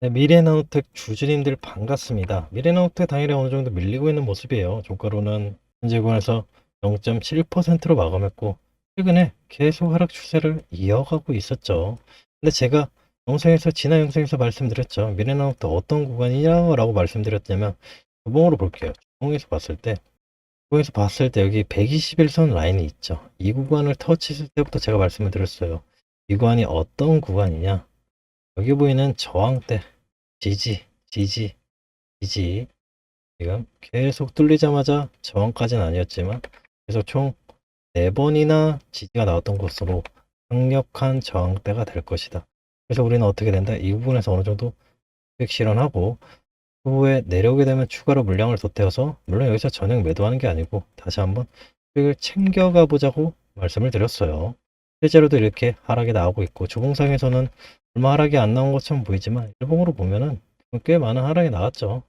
네, 미래나노텍 주주님들 반갑습니다. 미래나노텍 당일에 어느 정도 밀리고 있는 모습이에요. 종가로는 현재 구간에서 0.7%로 마감했고 최근에 계속 하락 추세를 이어가고 있었죠. 근데 제가 영상에서 지난 영상에서 말씀드렸죠. 미래나노텍 어떤 구간이냐라고 말씀드렸냐면 주봉으로 볼게요. 주봉에서 봤을 때 주봉에서 봤을 때 여기 121선 라인이 있죠. 이 구간을 터치했을 때부터 제가 말씀을 드렸어요. 이 구간이 어떤 구간이냐? 여기 보이는 저항대 지지 지지 지지 지금 계속 뚫리자마자 저항까지는 아니었지만 계속 총 4번이나 지지가 나왔던 것으로 강력한 저항대가 될 것이다. 그래서 우리는 어떻게 된다? 이 부분에서 어느 정도 수익 실현하고 그 후에 내려오게 되면 추가로 물량을 덧대어서 물론 여기서 전액 매도하는 게 아니고 다시 한번 수익을 챙겨가 보자고 말씀을 드렸어요. 실제로도 이렇게 하락이 나오고 있고 주봉상에서는 얼마 하락이 안 나온 것처럼 보이지만 일봉으로 보면은 꽤 많은 하락이 나왔죠.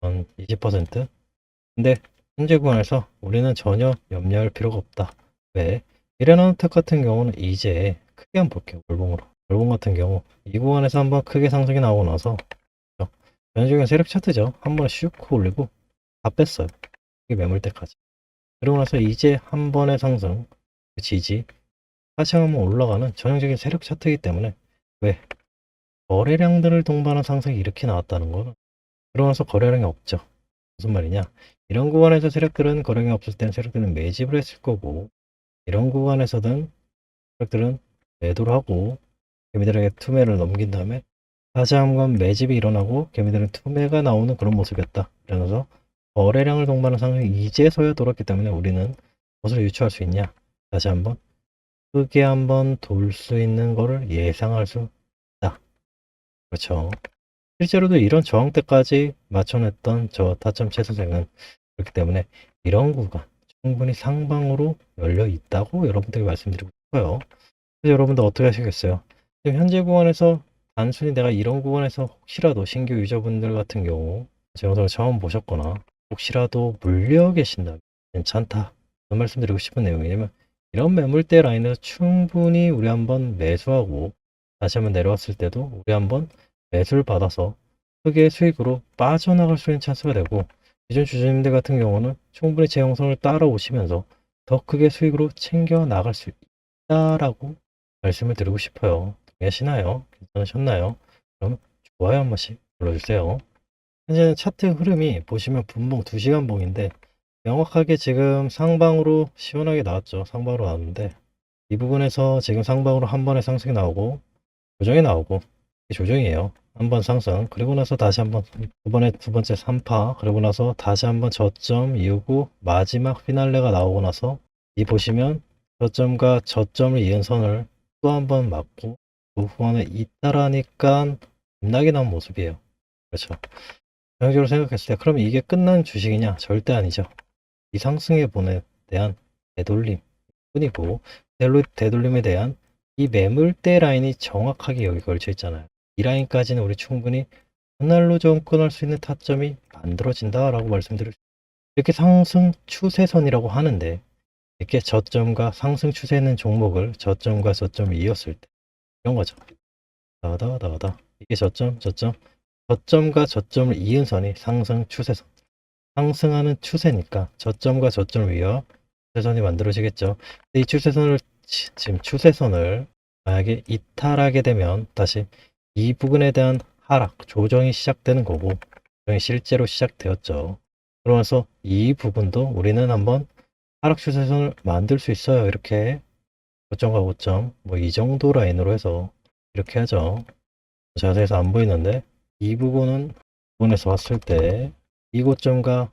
한 20%. 근데 현재 구간에서 우리는 전혀 염려할 필요가 없다. 왜? 미래나노텍 같은 경우는 이제 크게 한번 볼게요. 월봉으로. 월봉 같은 경우 이 구간에서 한번 크게 상승이 나오고 나서 그죠? 전형적인 세력 차트죠. 한 번에 슉 올리고 다 뺐어요. 이게 매물대까지. 그러고 나서 이제 한 번의 상승, 그 지지, 한번 올라가는 전형적인 세력 차트이기 때문에 왜? 거래량들을 동반한 상승이 이렇게 나왔다는 거는 그러면서 거래량이 없죠. 무슨 말이냐? 이런 구간에서 세력들은 거래량이 없을 때는 세력들은 매집을 했을 거고 이런 구간에서든 세력들은 매도를 하고 개미들에게 투매를 넘긴 다음에 다시 한번 매집이 일어나고 개미들은 투매가 나오는 그런 모습이었다. 그러면서 거래량을 동반한 상승이 이제서야 돌았기 때문에 우리는 무엇을 유추할 수 있냐? 다시 한번 크게 한번 돌 수 있는 거를 예상할 수 있다. 그렇죠. 실제로도 이런 저항대까지 맞춰냈던 저 타점 최소생은 그렇기 때문에 이런 구간 충분히 상방으로 열려 있다고 여러분들에게 말씀드리고 싶어요. 그래서 여러분들 어떻게 하시겠어요? 지금 현재 구간에서 단순히 내가 이런 구간에서 혹시라도 신규 유저분들 같은 경우 제 영상을 처음 보셨거나 혹시라도 물려 계신다면 괜찮다. 말씀드리고 싶은 내용이냐면 이런 매물대 라인에서 충분히 우리 한번 매수하고 다시 한번 내려왔을 때도 우리 한번 매수를 받아서 크게 수익으로 빠져나갈 수 있는 찬스가 되고 기존 주주님들 같은 경우는 충분히 제 영상을 따라오시면서 더 크게 수익으로 챙겨 나갈 수 있다라고 말씀을 드리고 싶어요. 동의하시나요? 괜찮으셨나요? 그럼 좋아요 한 번씩 눌러주세요. 현재는 차트 흐름이 보시면 분봉 2시간 봉인데 명확하게 지금 상방으로 시원하게 나왔죠. 상방으로 나왔는데 이 부분에서 지금 상방으로 한 번에 상승이 나오고 조정이 나오고 조정이에요. 한 번 상승 그리고 나서 다시 한번 두 번에 두 번째 3파 그리고 나서 다시 한번 저점 이후고 마지막 피날레가 나오고 나서 이 보시면 저점과 저점을 이은 선을 또 한 번 맞고 그 후반에 잇따라니까 겁나게 나온 모습이에요. 그렇죠. 전형적으로 생각했을 때 그럼 이게 끝난 주식이냐? 절대 아니죠. 이 상승에 보내 대한 되돌림 뿐이고 되돌림에 대한 이 매물대 라인이 정확하게 여기 걸쳐 있잖아요. 이 라인까지는 우리 충분히 하늘로 접근할 수 있는 타점이 만들어진다 라고 말씀드릴 수 이렇게 상승 추세선이라고 하는데 이렇게 저점과 상승 추세 있는 종목을 저점과 저점을 이었을 때 이런 거죠. 다다다다 이게 저점 저점 저점과 저점을 이은 선이 상승 추세선 상승하는 추세니까 저점과 저점을 이어 추세선이 만들어지겠죠. 이 추세선을 지- 지금 추세선을 만약에 이탈하게 되면 다시 이 부분에 대한 하락, 조정이 시작되는 거고 조정이 실제로 시작되었죠. 그러면서 이 부분도 우리는 한번 하락 추세선을 만들 수 있어요. 이렇게 고점과 고점 뭐 이 정도 라인으로 해서 이렇게 하죠. 자세해서 안 보이는데 이 부분은 부분에서 봤을 때 이 고점과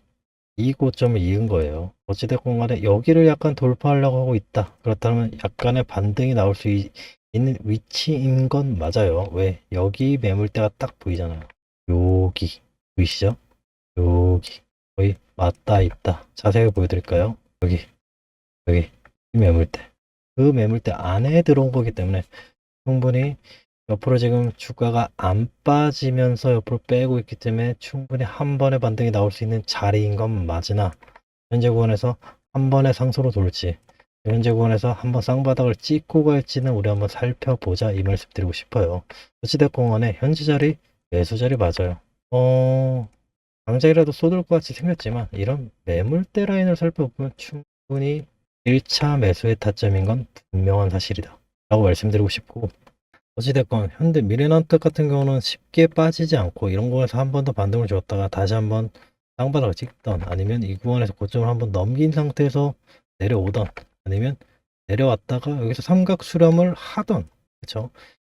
이 고점을 이은 거예요. 어찌됐건 간에 여기를 약간 돌파하려고 하고 있다. 그렇다면 약간의 반등이 나올 수 있, 는 위치인 건 맞아요. 왜? 여기 매물대가 딱 보이잖아요. 여기. 보이시죠? 여기. 거의 맞다 있다. 자세히 보여드릴까요? 여기. 여기. 이 매물대. 그 매물대 안에 들어온 거기 때문에 충분히 옆으로 지금 주가가 안 빠지면서 옆으로 빼고 있기 때문에 충분히 한 번의 반등이 나올 수 있는 자리인 건 맞으나 현재 구간에서 한 번의 상승으로 돌지 현재 구간에서 한번 쌍바닥을 찍고 갈지는 우리 한번 살펴보자 이 말씀 드리고 싶어요. 어찌됐건 간에 현재 자리 매수 자리 맞아요. 어, 당장이라도 쏟을 것 같이 생겼지만 이런 매물대 라인을 살펴보면 충분히 1차 매수의 타점인 건 분명한 사실이다. 라고 말씀드리고 싶고 어찌됐건 현대 미래난트 같은 경우는 쉽게 빠지지 않고 이런 거에서 한 번 더 반등을 줬다가 다시 한 번 땅바닥을 찍던 아니면 이 구간에서 고점을 한 번 넘긴 상태에서 내려오던 아니면 내려왔다가 여기서 삼각 수렴을 하던 그렇죠?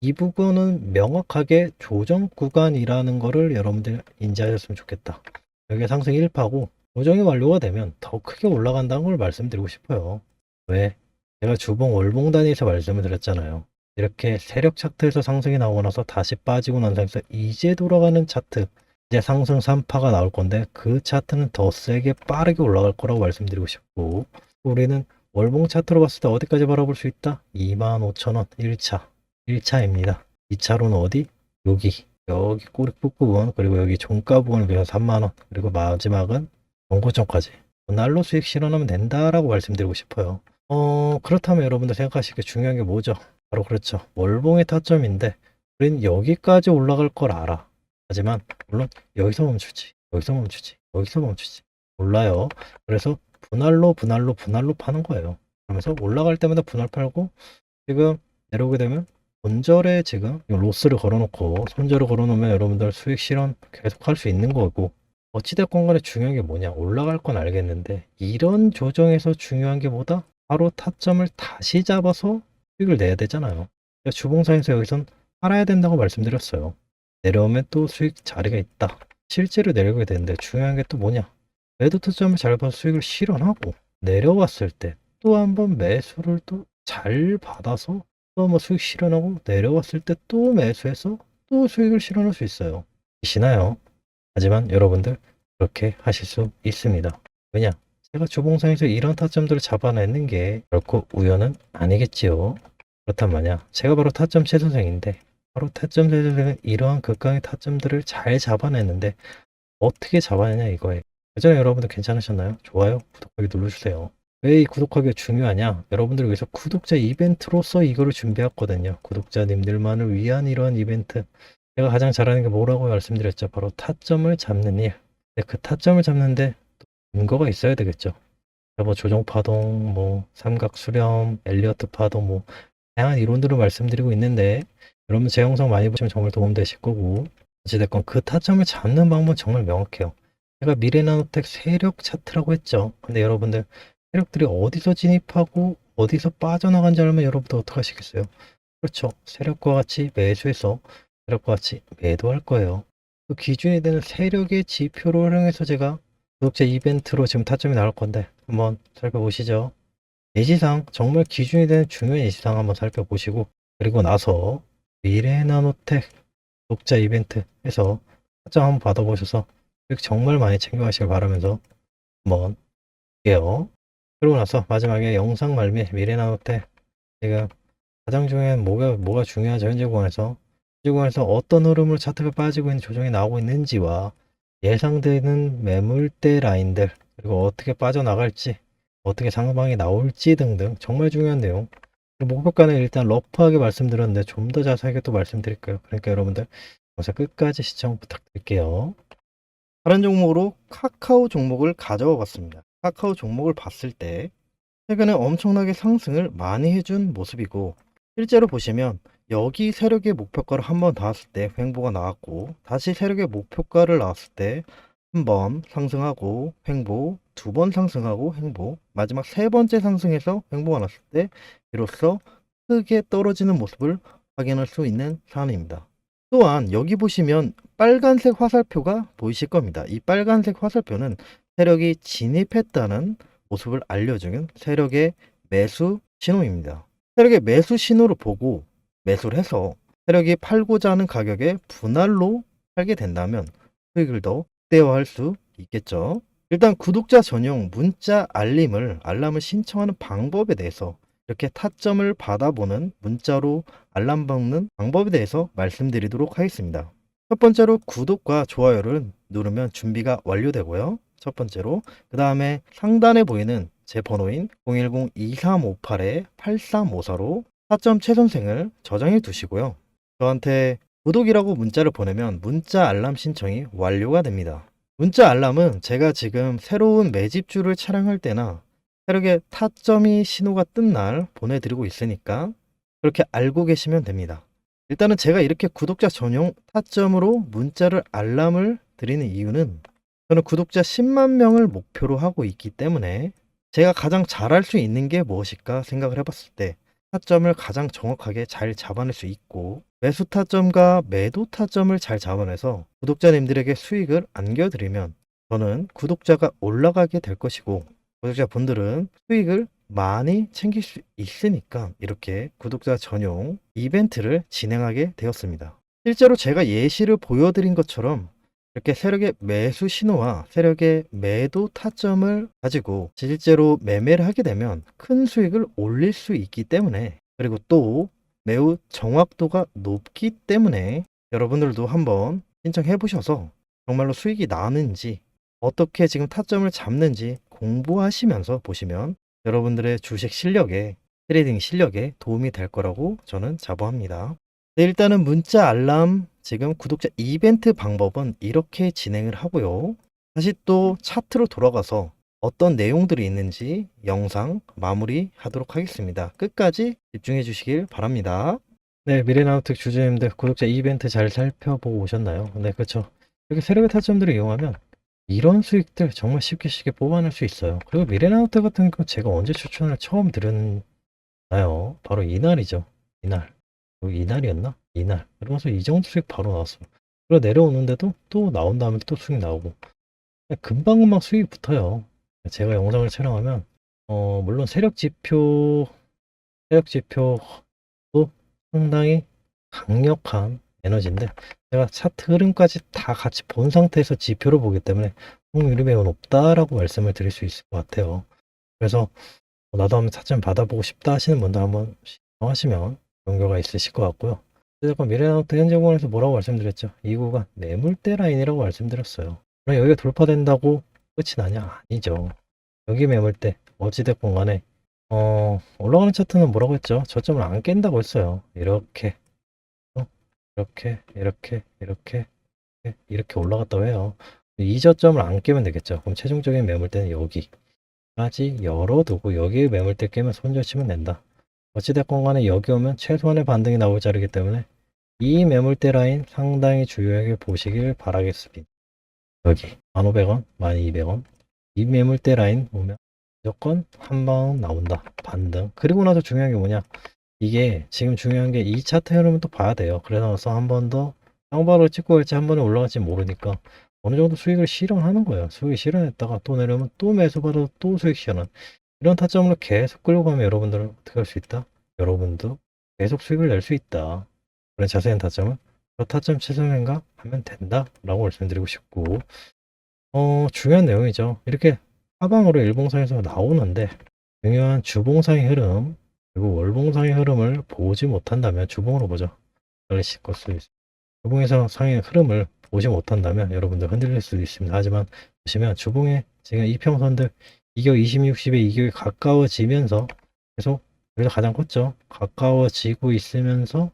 이 부분은 명확하게 조정 구간이라는 거를 여러분들 인지하셨으면 좋겠다. 여기 상승 1파고 조정이 완료가 되면 더 크게 올라간다는 걸 말씀드리고 싶어요. 왜? 제가 주봉 월봉 단위에서 말씀을 드렸잖아요. 이렇게 세력 차트에서 상승이 나오고 나서 다시 빠지고 난 상태에서 이제 돌아가는 차트 이제 상승 3파가 나올 건데 그 차트는 더 세게 빠르게 올라갈 거라고 말씀드리고 싶고 우리는 월봉 차트로 봤을 때 어디까지 바라볼 수 있다? 25,000원 1차 1차입니다. 2차로는 어디? 여기 여기 꼬리 부분 그리고 여기 종가 부분을 위해서 3만원 그리고 마지막은 원고점까지 날로 수익 실현하면 된다라고 말씀드리고 싶어요. 어 그렇다면 여러분들 생각하시기에 중요한 게 뭐죠? 바로 그렇죠. 월봉의 타점인데 우린 여기까지 올라갈 걸 알아. 하지만 물론 여기서 멈추지. 여기서 멈추지. 여기서 멈추지. 몰라요. 그래서 분할로 분할로 분할로 파는 거예요. 그러면서 올라갈 때마다 분할 팔고 지금 내려오게 되면 본절에 지금 이 로스를 걸어놓고 손절을 걸어놓으면 여러분들 수익 실현 계속 할 수 있는 거고 어찌됐건 간에 중요한 게 뭐냐 올라갈 건 알겠는데 이런 조정에서 중요한 게 뭐다? 바로 타점을 다시 잡아서 수익을 내야 되잖아요. 그러니까 주봉사에서 여기선 팔아야 된다고 말씀드렸어요. 내려오면 또 수익 자리가 있다. 실제로 내려오게 되는데 중요한 게 또 뭐냐? 매도 타점을 잘 봐서 수익을 실현하고 내려왔을 때 또 한 번 매수를 또 잘 받아서 또뭐 수익 실현하고 내려왔을 때 또 매수해서 또 수익을 실현할 수 있어요. 시나요? 하지만 여러분들 그렇게 하실 수 있습니다. 왜냐? 제가 주봉상에서 이런 타점들을 잡아내는 게 결코 우연은 아니겠지요. 그렇단 말이야. 제가 바로 타점 최선생인데 바로 타점 최선생은 이러한 극강의 타점들을 잘 잡아내는데 어떻게 잡아내냐 이거에 예전에 여러분들 괜찮으셨나요? 좋아요, 구독하기 눌러주세요. 왜 이 구독하기가 중요하냐? 여러분들 위해서 구독자 이벤트로서 이거를 준비했거든요. 구독자님들만을 위한 이러한 이벤트. 제가 가장 잘하는 게 뭐라고 말씀드렸죠? 바로 타점을 잡는 일. 근데 그 타점을 잡는데 또 근거가 있어야 되겠죠. 뭐 조정 파동, 뭐 삼각 수렴, 엘리어트 파동, 뭐 다양한 이론들을 말씀드리고 있는데 여러분 제 영상 많이 보시면 정말 도움되실 거고 어찌됐건 그 타점을 잡는 방법은 정말 명확해요. 제가 미래나노텍 세력 차트라고 했죠. 근데 여러분들 세력들이 어디서 진입하고 어디서 빠져나간 줄 알면 여러분들 어떻게 하시겠어요? 그렇죠. 세력과 같이 매수해서 세력과 같이 매도할 거예요. 그 기준이 되는 세력의 지표를 활용해서 제가 구독자 이벤트로 지금 타점이 나올 건데 한번 살펴보시죠. 예시상 정말 기준이 되는 중요한 예시상 한번 살펴보시고 그리고 나서 미래나노텍 구독자 이벤트에서 타점 한번 받아보셔서 정말 많이 챙겨가시길 바라면서 한번 볼게요. 그러고 나서 마지막에 영상 말미 미래나노텍. 지금 가장 중요한 뭐가 뭐가 중요하죠? 현재 구간에서. 현재 구간에서 어떤 흐름으로 차트가 빠지고 있는 조정이 나오고 있는지와 예상되는 매물대 라인들 그리고 어떻게 빠져나갈지 어떻게 상방이 나올지 등등 정말 중요한 내용. 목표가는 일단 러프하게 말씀드렸는데 좀 더 자세하게 또 말씀드릴게요? 그러니까 여러분들 영상 끝까지 시청 부탁드릴게요. 다른 종목으로 카카오 종목을 가져와 봤습니다. 카카오 종목을 봤을 때 최근에 엄청나게 상승을 많이 해준 모습이고 실제로 보시면 여기 세력의 목표가를 한번 닿았을 때 횡보가 나왔고 다시 세력의 목표가를 나왔을 때 한번 상승하고 횡보 두 번 상승하고 횡보 마지막 세 번째 상승해서 횡보가 났을 때 이로써 크게 떨어지는 모습을 확인할 수 있는 사안입니다. 또한 여기 보시면 빨간색 화살표가 보이실 겁니다. 이 빨간색 화살표는 세력이 진입했다는 모습을 알려주는 세력의 매수 신호입니다. 세력의 매수 신호를 보고 매수를 해서 세력이 팔고자 하는 가격에 분할로 팔게 된다면 수익을 더 극대화할 수 있겠죠. 일단 구독자 전용 문자 알림을 알람을 신청하는 방법에 대해서 이렇게 타점을 받아보는 문자로 알람 받는 방법에 대해서 말씀드리도록 하겠습니다. 첫 번째로 구독과 좋아요를 누르면 준비가 완료되고요. 첫 번째로 그 다음에 상단에 보이는 제 번호인 010-2358-8354로 타점 최선생을 저장해 두시고요. 저한테 구독이라고 문자를 보내면 문자 알람 신청이 완료가 됩니다. 문자 알람은 제가 지금 새로운 매집주를 촬영할 때나 새롭게 타점이 신호가 뜬 날 보내드리고 있으니까 그렇게 알고 계시면 됩니다. 일단은 제가 이렇게 구독자 전용 타점으로 문자를 알람을 드리는 이유는 저는 구독자 10만 명을 목표로 하고 있기 때문에 제가 가장 잘할 수 있는 게 무엇일까 생각을 해봤을 때 타점을 가장 정확하게 잘 잡아낼 수 있고 매수 타점과 매도 타점을 잘 잡아내서 구독자님들에게 수익을 안겨드리면 저는 구독자가 올라가게 될 것이고 구독자분들은 수익을 많이 챙길 수 있으니까 이렇게 구독자 전용 이벤트를 진행하게 되었습니다. 실제로 제가 예시를 보여드린 것처럼 이렇게 세력의 매수 신호와 세력의 매도 타점을 가지고 실제로 매매를 하게 되면 큰 수익을 올릴 수 있기 때문에 그리고 또 매우 정확도가 높기 때문에 여러분들도 한번 신청해 보셔서 정말로 수익이 나는지 어떻게 지금 타점을 잡는지 공부하시면서 보시면 여러분들의 주식 실력에 트레이딩 실력에 도움이 될 거라고 저는 자부합니다. 네, 일단은 문자 알람 지금 구독자 이벤트 방법은 이렇게 진행을 하고요. 다시 또 차트로 돌아가서 어떤 내용들이 있는지 영상 마무리 하도록 하겠습니다. 끝까지 집중해 주시길 바랍니다. 네, 미래나우텍 주주님들 구독자 이벤트 잘 살펴보고 오셨나요? 네, 그렇죠. 이렇게 세력의 타점들을 이용하면 이런 수익들 정말 쉽게 쉽게 뽑아낼 수 있어요. 그리고 미래나우텍 같은 경우 제가 언제 추천을 처음 드렸나요? 바로 이날이죠. 이날. 어, 이날이었나? 이날. 그러면서 이 정도 수익 바로 나왔어요. 그리고 내려오는데도 또 나온 다음에 또 수익 나오고. 금방금방 수익이 붙어요. 제가 영상을 촬영하면, 어, 물론 세력 지표, 세력 지표도 상당히 강력한 에너지인데, 제가 차트 흐름까지 다 같이 본 상태에서 지표를 보기 때문에 확률이 매우 높다라고 말씀을 드릴 수 있을 것 같아요. 그래서 어, 나도 한번 차점 받아보고 싶다 하시는 분들 한번 신청하시면 연결가 있으실 것 같고요. 어쨌건 미래나우트 현재 구간에서 뭐라고 말씀드렸죠? 이 구간 매물대 라인이라고 말씀드렸어요. 그럼 여기가 돌파된다고 끝이 나냐? 아니죠. 여기 매물대 어찌됐건 간에 어, 올라가는 차트는 뭐라고 했죠? 저점을 안 깬다고 했어요. 이렇게 어? 이렇게 이렇게 이렇게 이렇게 올라갔다고 해요. 이 저점을 안 깨면 되겠죠. 그럼 최종적인 매물대는 여기까지 열어두고 여기 매물대 깨면 손절 치면 된다. 어찌됐건 간에 여기 오면 최소한의 반등이 나올 자리이기 때문에 이 매물대 라인 상당히 주요하게 보시길 바라겠습니다. 여기 1,500원, 1,200원 이 매물대 라인 오면 무조건 한 방 나온다. 반등. 그리고 나서 중요한 게 뭐냐 이게 지금 중요한 게 이 차트 흐름을 또 봐야 돼요. 그래서 한 번 더 쌍바를 찍고 갈지 한 번에 올라갈지 모르니까 어느 정도 수익을 실현하는 거예요. 수익 실현했다가 또 내려오면 또 매수 받아도 또 수익 실현. 이런 타점으로 계속 끌고 가면 여러분들은 어떻게 할 수 있다? 여러분도 계속 수익을 낼 수 있다. 그런 자세한 저 타점 최소한가 하면 된다 라고 말씀드리고 싶고 어 중요한 내용이죠. 이렇게 하방으로 일봉상에서 나오는데 중요한 주봉상의 흐름 그리고 월봉상의 흐름을 보지 못한다면 주봉으로 보죠. 것수 있습니다. 주봉에서 상의 흐름을 보지 못한다면 여러분들 흔들릴 수도 있습니다. 하지만 보시면 주봉에 지금 이평선들 이격 20, 60에 이격이 가까워지면서 계속 여기서 가장 컸죠. 가까워지고 있으면서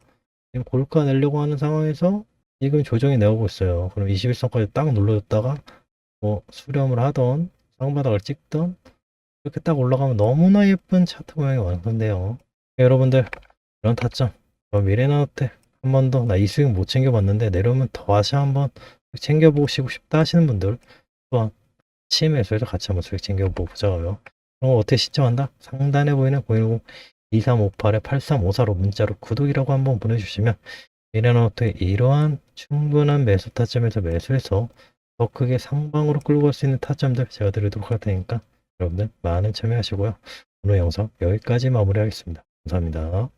지금 골가 내려고 하는 상황에서 지금 조정이 나오고 있어요. 그럼 21선까지 딱 눌러줬다가 뭐 수렴을 하던 쌍바닥을 찍던 이렇게 딱 올라가면 너무나 예쁜 차트 모양이 완성돼요. 여러분들 이런 타점 미래나우텍 한번 더 나 이 수익 못 챙겨봤는데 내려오면 다시 한번 챙겨보시고 싶다 하시는 분들 또한 치매에서 같이 한번 수익 챙겨보자고요. 그럼 어떻게 신청한다? 상단에 보이는 010 2358에 8354로 문자로 구독이라고 한번 보내주시면 미래나우트의 이러한 충분한 매수 타점에서 매수해서 더 크게 상방으로 끌고 갈 수 있는 타점들 제가 드리도록 할 테니까 여러분들 많은 참여하시고요. 오늘 영상 여기까지 마무리하겠습니다. 감사합니다.